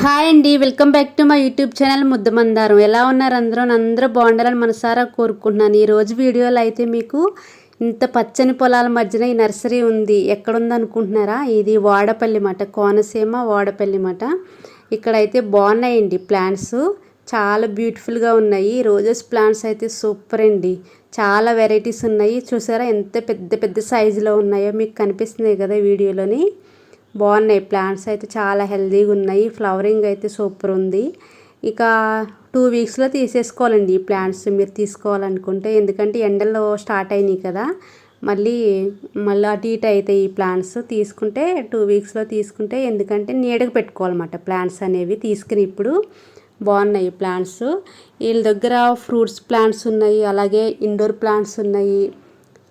Hi అండి welcome back to my YouTube channel Muddamandaram ఎలా ఉన్నారు అందరూ? అందరూ బాగుండాలని మనసారా కోరుకుంటున్నాను. ఈరోజు వీడియోలో అయితే మీకు ఇంత పచ్చని పొలాల మధ్యన ఈ నర్సరీ ఉంది. ఎక్కడుంది అనుకుంటున్నారా? ఇది వాడపల్లి మాట కోనసీమ వాడపల్లి మాట. ఇక్కడైతే బాగున్నాయండి ప్లాంట్స్. చాలా బ్యూటిఫుల్గా ఉన్నాయి. రోజెస్ ప్లాంట్స్ అయితే సూపర్ అండి. చాలా వెరైటీస్ ఉన్నాయి. చూసారా ఎంత పెద్ద పెద్ద సైజులో ఉన్నాయో మీకు కనిపిస్తున్నాయి కదా వీడియోలోని. బాగున్నాయి. ప్లాంట్స్ అయితే చాలా హెల్దీగా ఉన్నాయి. ఫ్లవరింగ్ అయితే సూపర్ ఉంది. ఇక టూ వీక్స్లో తీసేసుకోవాలండి ఈ ప్లాంట్స్ మీరు తీసుకోవాలనుకుంటే. ఎందుకంటే ఎండల్లో స్టార్ట్ అయినాయి కదా. మళ్ళీ మళ్ళీ అటు ఇటు అవుతాయి ఈ ప్లాంట్స్ తీసుకుంటే టూ వీక్స్లో తీసుకుంటే ఎందుకంటే నీడకు పెట్టుకోవాలన్నమాట. ప్లాంట్స్ అనేవి తీసుకుని ఇప్పుడు బాగున్నాయి ప్లాంట్స్. వీళ్ళ దగ్గర ఫ్రూట్స్ ప్లాంట్స్ ఉన్నాయి. అలాగే ఇండోర్ ప్లాంట్స్ ఉన్నాయి.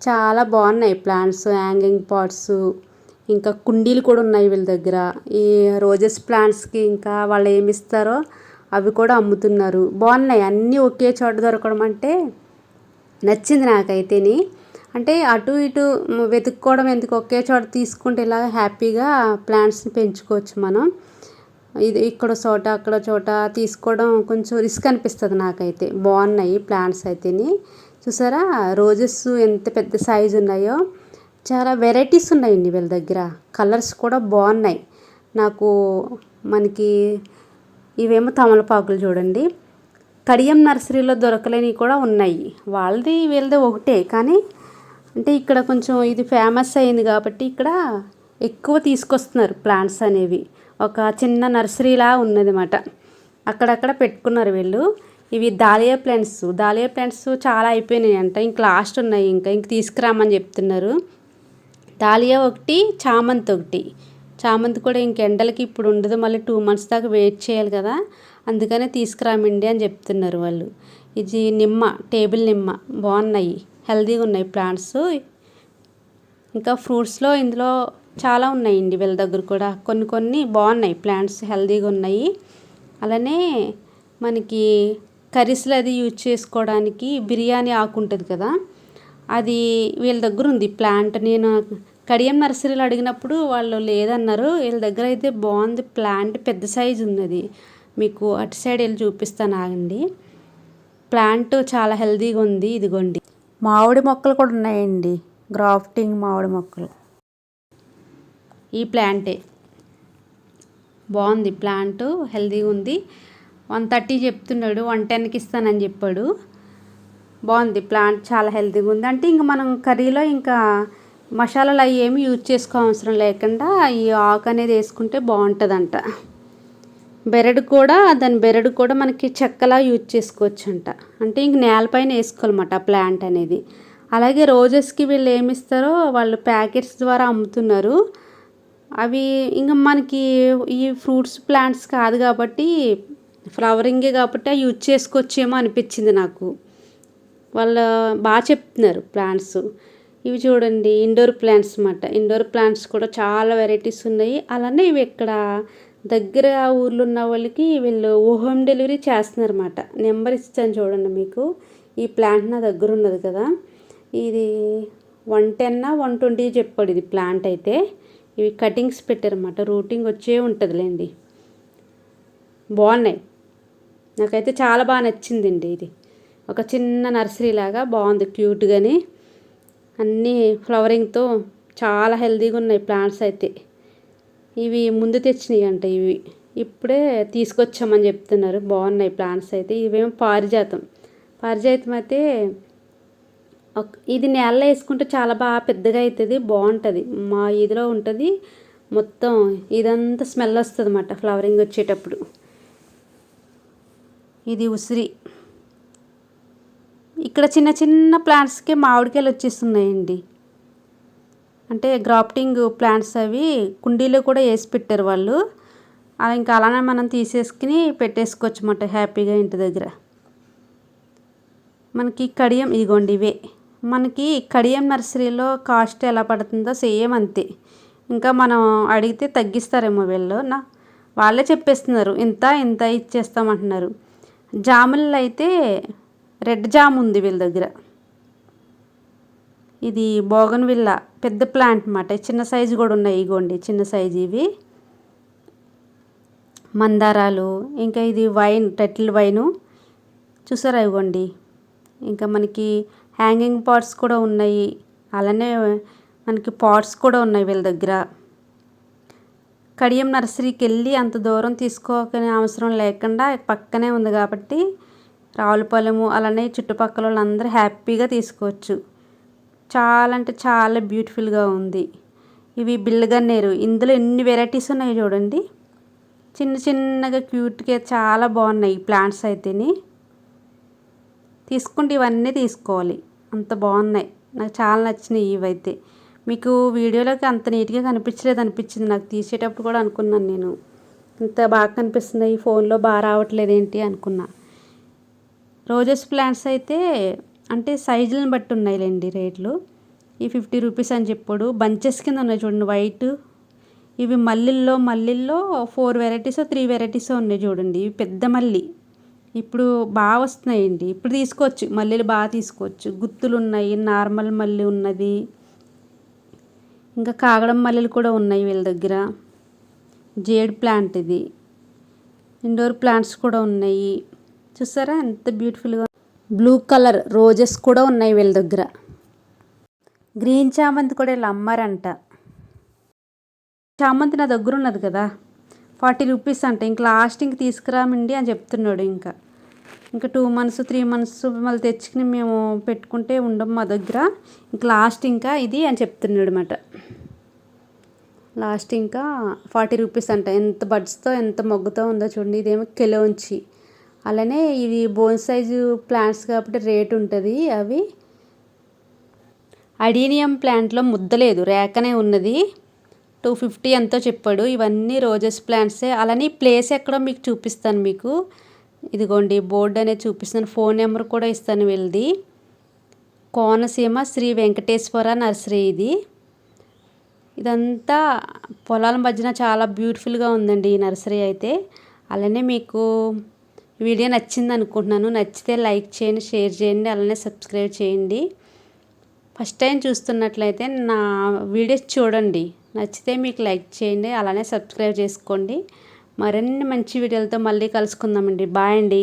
చాలా బాగున్నాయి ప్లాంట్స్. Hanging pots. ఇంకా కుండీలు కూడా ఉన్నాయి వీళ్ళ దగ్గర. ఈ రోజెస్ ప్లాంట్స్కి ఇంకా వాళ్ళు ఏమి ఇస్తారో అవి కూడా అమ్ముతున్నారు. బాగున్నాయి. అన్నీ ఒకే చోట దొరకడం అంటే నచ్చింది నాకైతేని. అంటే అటు ఇటు వెతుక్కోవడం ఎందుకు ఒకే చోట తీసుకుంటే ఇలా హ్యాపీగా ప్లాంట్స్ని పెంచుకోవచ్చు మనం. ఇది ఇక్కడ చోట అక్కడ చోట తీసుకోవడం కొంచెం రిస్క్ అనిపిస్తుంది నాకైతే. బాగున్నాయి ప్లాంట్స్ అయితేని. చూసారా? రోజెస్ ఎంత పెద్ద సైజు ఉన్నాయో. చాలా వెరైటీస్ ఉన్నాయండి వీళ్ళ దగ్గర. కలర్స్ కూడా బాగున్నాయి. నాకు మనకి ఇవేమో తమలపాకులు చూడండి. కడియం నర్సరీలో దొరకలేనివి కూడా ఉన్నాయి. వాళ్ళది వీళ్ళది ఒకటే. కానీ అంటే ఇక్కడ కొంచెం ఇది ఫేమస్ అయింది కాబట్టి ఇక్కడ ఎక్కువ తీసుకొస్తున్నారు ప్లాంట్స్ అనేవి. ఒక చిన్న నర్సరీలా ఉన్నదన్నమాట. అక్కడక్కడ పెట్టుకున్నారు వీళ్ళు. ఇవి దాలియా ప్లాంట్స్ దాలియా ప్లాంట్స్ చాలా అయిపోయినాయి అంట ఇంక లాస్ట్ ఉన్నాయి. ఇంకా ఇంక తీసుకురామని చెప్తున్నారు. దాలియా ఒకటి చామంతి ఒకటి. చామంతి కూడా ఇంక ఎండలకి ఇప్పుడు ఉండదు మళ్ళీ టూ మంత్స్ దాకా వెయిట్ చేయాలి కదా. అందుకనే తీసుకురామండి అని చెప్తున్నారు వాళ్ళు. ఇది నిమ్మ టేబుల్ నిమ్మ. బాగున్నాయి హెల్తీగా ఉన్నాయి ప్లాంట్స్. ఇంకా ఫ్రూట్స్లో ఇందులో చాలా ఉన్నాయండి వీళ్ళ దగ్గర కూడా. కొన్ని కొన్ని బాగున్నాయి ప్లాంట్స్ హెల్తీగా ఉన్నాయి. అలానే మనకి కర్రీస్లో అది యూజ్ చేసుకోవడానికి బిర్యానీ ఆకు ఉంటుంది కదా. అది వీళ్ళ దగ్గర ఉంది ప్లాంట్. నేను కడియం నర్సరీలో అడిగినప్పుడు వాళ్ళు లేదన్నారు. వీళ్ళ దగ్గర అయితే బాగుంది ప్లాంట్ పెద్ద సైజు ఉన్నది. మీకు అటు సైడ్ వెళ్ళి చూపిస్తాను ఆగండి. ప్లాంట్ చాలా హెల్తీగా ఉంది ఇదిగోండి. మామిడి మొక్కలు కూడా ఉన్నాయండి. గ్రాఫ్టింగ్ మామిడి మొక్కలు. ఈ ప్లాంటే. బాగుంది ప్లాంట్ హెల్తీగా ఉంది. వన్ థర్టీ చెప్తున్నాడు వన్ టెన్కి ఇస్తానని చెప్పాడు. బాగుంది ప్లాంట్ చాలా హెల్తీగా ఉంది. అంటే ఇంక మనం కర్రీలో ఇంకా మసాలాలు అవి ఏమి యూజ్ చేసుకో అవసరం లేకుండా ఈ ఆకు అనేది వేసుకుంటే బాగుంటుందంట. బెరడు కూడా దాని బెరడు కూడా మనకి చెక్కలా యూజ్ చేసుకోవచ్చు అంట అంటే ఇంక నేలపైన వేసుకోవాలన్నమాట ఆ ప్లాంట్ అనేది. అలాగే రోజెస్కి వీళ్ళు ఏమిస్తారో వాళ్ళు ప్యాకెట్స్ ద్వారా అమ్ముతున్నారు. అవి ఇంకా మనకి ఈ ఫ్రూట్స్ ప్లాంట్స్ కాదు కాబట్టి ఫ్లవరింగే కాబట్టి అవి యూజ్ చేసుకోవచ్చేమో అనిపించింది నాకు. వాళ్ళు బాగా చెప్తున్నారు ప్లాంట్స్. ఇవి చూడండి ఇండోర్ ప్లాంట్స్ అన్నమాట ఇండోర్ ప్లాంట్స్ కూడా చాలా వెరైటీస్ ఉన్నాయి. అలానే ఇవి ఇక్కడ దగ్గర ఊర్లో ఉన్న వాళ్ళకి వీళ్ళు హోమ్ డెలివరీ చేస్తున్నారు అన్నమాట నెంబర్ ఇస్తాను చూడండి మీకు. ఈ ప్లాంట్ నా దగ్గర ఉన్నది కదా. ఇది వన్ టెన్నా వన్ ట్వంటీ చెప్పాడు ఇది ప్లాంట్ అయితే. ఇవి కటింగ్స్ పెట్టారన్నమాట రూటింగ్ వచ్చే ఉంటుందిలేండి. బాగున్నాయి. నాకైతే చాలా బాగా నచ్చిందండి ఇది. ఒక చిన్న నర్సరీ లాగా బాగుంది క్యూట్గాని అన్నీ ఫ్లవరింగ్తో చాలా హెల్తీగా ఉన్నాయి ప్లాంట్స్ అయితే. ఇవి ముందు తెచ్చినాయి అంట ఇవి. ఇప్పుడే తీసుకొచ్చామని చెప్తున్నారు. బాగున్నాయి ప్లాంట్స్ అయితే. ఇవేమో పారిజాతం. పారిజాతం అయితే ఇది నేలలో వేసుకుంటే చాలా బాగా పెద్దగా అవుతుంది బాగుంటుంది. మా ఇదిలో ఉంటుంది. మొత్తం ఇదంతా స్మెల్ వస్తుంది అన్నమాట ఫ్లవరింగ్ వచ్చేటప్పుడు. ఇది ఉసిరి. ఇక్కడ చిన్న చిన్న ప్లాంట్స్కి మామిడికాయలు వచ్చేస్తున్నాయండి. అంటే గ్రాఫ్టింగ్ ప్లాంట్స్ అవి కుండీలో కూడా వేసి పెట్టారు వాళ్ళు. అలా ఇంకా అలానే మనం తీసేసుకుని పెట్టేసుకోవచ్చు అన్నమాట హ్యాపీగా ఇంటి దగ్గర. మనకి కడియం ఇదిగోండి ఇవే. మనకి కడియం నర్సరీలో కాస్ట్ ఎలా పడుతుందో సేమ్ అంతే. ఇంకా మనం అడిగితే తగ్గిస్తారేమో వీళ్ళు. నా వాళ్ళే చెప్పేస్తున్నారు. ఇంత ఇంత ఇచ్చేస్తామంటున్నారు. జాములు అయితే రెడ్ జామ్ ఉంది వీళ్ళ దగ్గర. ఇది బోగన్ విల్ల పెద్ద ప్లాంట్ అనమాట చిన్న సైజు కూడా ఉన్నాయి ఇగోండి చిన్న సైజు ఇవి. మందారాలు ఇంకా ఇది వైన్ టెటిల్ వైను. చూసారా ఇవ్వండి ఇంకా మనకి హ్యాంగింగ్ పాట్స్ కూడా ఉన్నాయి. అలానే మనకి పాట్స్ కూడా ఉన్నాయి వీళ్ళ దగ్గర. కడియం నర్సరీకి వెళ్ళి అంత దూరం తీసుకోకనే అవసరం లేకుండా పక్కనే ఉంది కాబట్టి రావులపాలెము అలానే చుట్టుపక్కల వాళ్ళందరూ హ్యాపీగా తీసుకోవచ్చు. చాలా అంటే చాలా బ్యూటిఫుల్గా ఉంది. ఇవి బిల్లగన్నేరు ఇందులో ఎన్ని వెరైటీస్ ఉన్నాయి చూడండి. చిన్న చిన్నగా క్యూట్గా చాలా బాగున్నాయి ప్లాంట్స్ అయితేని. తీసుకుంటే ఇవన్నీ తీసుకోవాలి. అంత బాగున్నాయి. నాకు చాలా నచ్చినాయి ఇవైతే. మీకు వీడియోలోకి అంత నీట్గా కనిపించలేదు అనిపించింది. నాకు తీసేటప్పుడు కూడా అనుకున్నాను నేను. ఇంత బాగా కనిపిస్తున్నాయి. ఫోన్లో బాగా రావట్లేదు ఏంటి అనుకున్నా. రోజెస్ ప్లాంట్స్ అయితే అంటే సైజులను బట్టి ఉన్నాయిలేండి రేట్లు. ఈ ఫిఫ్టీ రూపీస్ అని చెప్పాడు. బంచెస్ కింద ఉన్నాయి చూడండి వైట్. ఇవి మల్లెల్లో మల్లెల్లో ఫోర్ వెరైటీస్ త్రీ వెరైటీస్ ఉన్నాయి చూడండి. ఇవి పెద్ద మల్లి. ఇప్పుడు బాగా వస్తున్నాయండి. ఇప్పుడు తీసుకోవచ్చు. మల్లెలు బాగా తీసుకోవచ్చు. గుత్తులు ఉన్నాయి నార్మల్ మల్లి ఉన్నది. ఇంకా కాగడం మల్లెలు కూడా ఉన్నాయి వీళ్ళ దగ్గర. జేడ్ ప్లాంట్ ఇది. ఇండోర్ ప్లాంట్స్ కూడా ఉన్నాయి. చూసారా? ఎంత బ్యూటిఫుల్గా బ్లూ కలర్ రోజెస్ కూడా ఉన్నాయి వీళ్ళ దగ్గర. గ్రీన్ చామంతి కూడా వీళ్ళు అమ్మారంట. చామంతి నా దగ్గర ఉన్నది కదా. ఫార్టీ రూపీస్ అంట. ఇంక లాస్ట్ ఇంక తీసుకురామండి అని చెప్తున్నాడు ఇంకా. ఇంకా టూ మంత్స్ త్రీ మంత్స్ మళ్ళీ తెచ్చుకుని మేము పెట్టుకుంటే ఉండం మా దగ్గర. ఇంక లాస్ట్ ఇంకా ఇది అని చెప్తున్నాడు అనమాట లాస్ట్ ఇంకా ఫార్టీ రూపీస్ అంట. ఎంత బడ్స్తో ఎంత మొగ్గుతో ఉందో చూడండి. ఇదేమో కెలోంచి అలానే ఇది బోన్ సైజు ప్లాంట్స్ కాబట్టి రేట్ ఉంటుంది అవి. అడీనియం ప్లాంట్లో ముద్దలేదు రేకనే ఉన్నది. టూ ఫిఫ్టీ ఎంతో చెప్పాడు. ఇవన్నీ రోజెస్ ప్లాంట్సే. అలానే ప్లేస్ ఎక్కడో మీకు చూపిస్తాను మీకు. ఇదిగోండి బోర్డు అనేది చూపిస్తాను ఫోన్ నెంబర్ కూడా ఇస్తాను వీళ్ళది. కోనసీమ శ్రీ వెంకటేశ్వర నర్సరీ ఇది. ఇదంతా పొలాల మధ్యన చాలా బ్యూటిఫుల్గా ఉందండి ఈ నర్సరీ అయితే. అలానే మీకు వీడియో నచ్చింది అనుకుంటున్నాను. నచ్చితే లైక్ చేయండి షేర్ చేయండి అలానే సబ్స్క్రైబ్ చేయండి. ఫస్ట్ టైం చూస్తున్నట్లయితే నా వీడియోస్ చూడండి. నచ్చితే మీకు లైక్ చేయండి అలానే సబ్స్క్రైబ్ చేసుకోండి. మరిన్ని మంచి వీడియోలతో మళ్ళీ కలుసుకుందామండి. బాయ్ అండి.